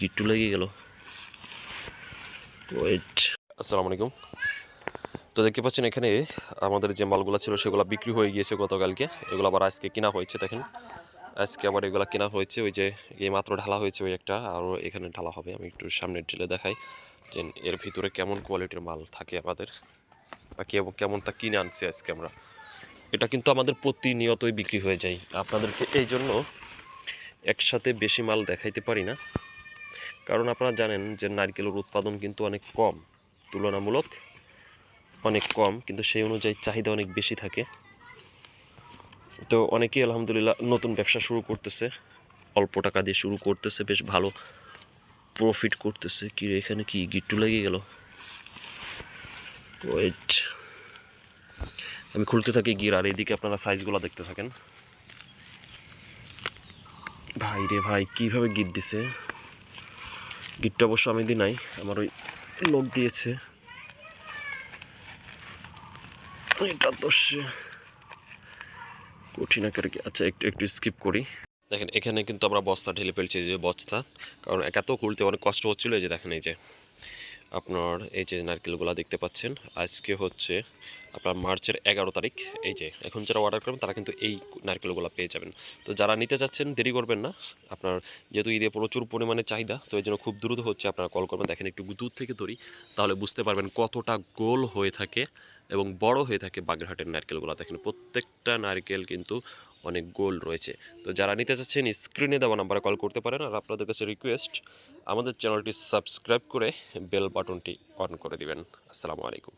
গিট্টু লেগে গেল। ওয়েট আসসালামু আলাইকুম। তো দেখতে পাচ্ছেন এখানে আমাদের যে মালগুলো ছিল সেগুলো বিক্রি হয়ে গিয়েছে গতকালকে। এগুলো আবার আজকে কেনা হয়েছে, দেখেন। আজকে আবার এগুলো কেনা হয়েছে, ওই যে এই মাত্র ঢালা হয়েছে ওই একটা, আরও এখানে ঢালা হবে। আমি একটু সামনে ঢেলে দেখাই যে এর ভিতরে কেমন কোয়ালিটির মাল থাকে আমাদের, বা কেমন কেমন তা কিনে আনছি আজকে আমরা। এটা কিন্তু আমাদের প্রতিনিয়তই বিক্রি হয়ে যায়। আপনাদেরকে এই জন্য একসাথে বেশি মাল দেখাইতে পারি না। কারণ আপনারা জানেন যে নারকেলের উৎপাদন কিন্তু অনেক কম, তুলনামূলক অনেক কম, কিন্তু সেই অনুযায়ী চাহিদা অনেক বেশি থাকে। তো অনেকেই আলহামদুলিল্লাহ নতুন ব্যবসা শুরু করতেছে, অল্প টাকা দিয়ে শুরু করতেছে, বেশ ভালো প্রফিট করতেছে। কি এখানে কি গিট্টু লেগে গেল? ওয়েট আমি খুলতে থাকি গির আর এইদিকে আপনারা সাইজগুলো দেখতে থাকেন। ভাই রে ভাই, কীভাবে গিট দিছে? গিটটা অবশ্য আমি দিই নাই, আমার ওই লোক দিয়েছে। এটা তো সে কঠিন আকার আচ্ছা একটু একটু স্কিপ করি। দেখেন, এখানে কিন্তু আমরা বস্তা ঢেলে ফেলছি যে বস্তা, কারণ এত খুলতে অনেক কষ্ট হচ্ছিল এই যে দেখেন এই যে। আপনার এই যে নারকেলগুলো দেখতে পাচ্ছেন, আজকে হচ্ছে আপনার মার্চের এগারো তারিখ, এই যে এখন যারা অর্ডার করবেন, তারা কিন্তু এই নারকেলগুলো পেয়ে যাবেন। তো যারা নিতে যাচ্ছেন, দেরি করবেন না। আপনার যেহেতু ঈদে প্রচুর পরিমাণে চাহিদা, তো এই জন্য খুব দ্রুত হচ্ছে আপনারা কল করবেন। দেখেন একটু দূর থেকে ধরি, তাহলে বুঝতে পারবেন কতটা গোল হয়ে থাকে এবং বড় হয়ে থাকে বাগেরহাটের নারকেলগুলো। দেখেন প্রত্যেকটা নারকেল কিন্তু অনেক গোল রয়েছে। তো যারা নিতে চাচ্ছেন স্ক্রিনে দেওয়া নাম্বারে কল করতে পারেন। আর আপনাদের কাছে রিকোয়েস্ট আমাদের চ্যানেলটি সাবস্ক্রাইব করে বেল বাটনটি অন করে দিবেন। আসসালামু আলাইকুম।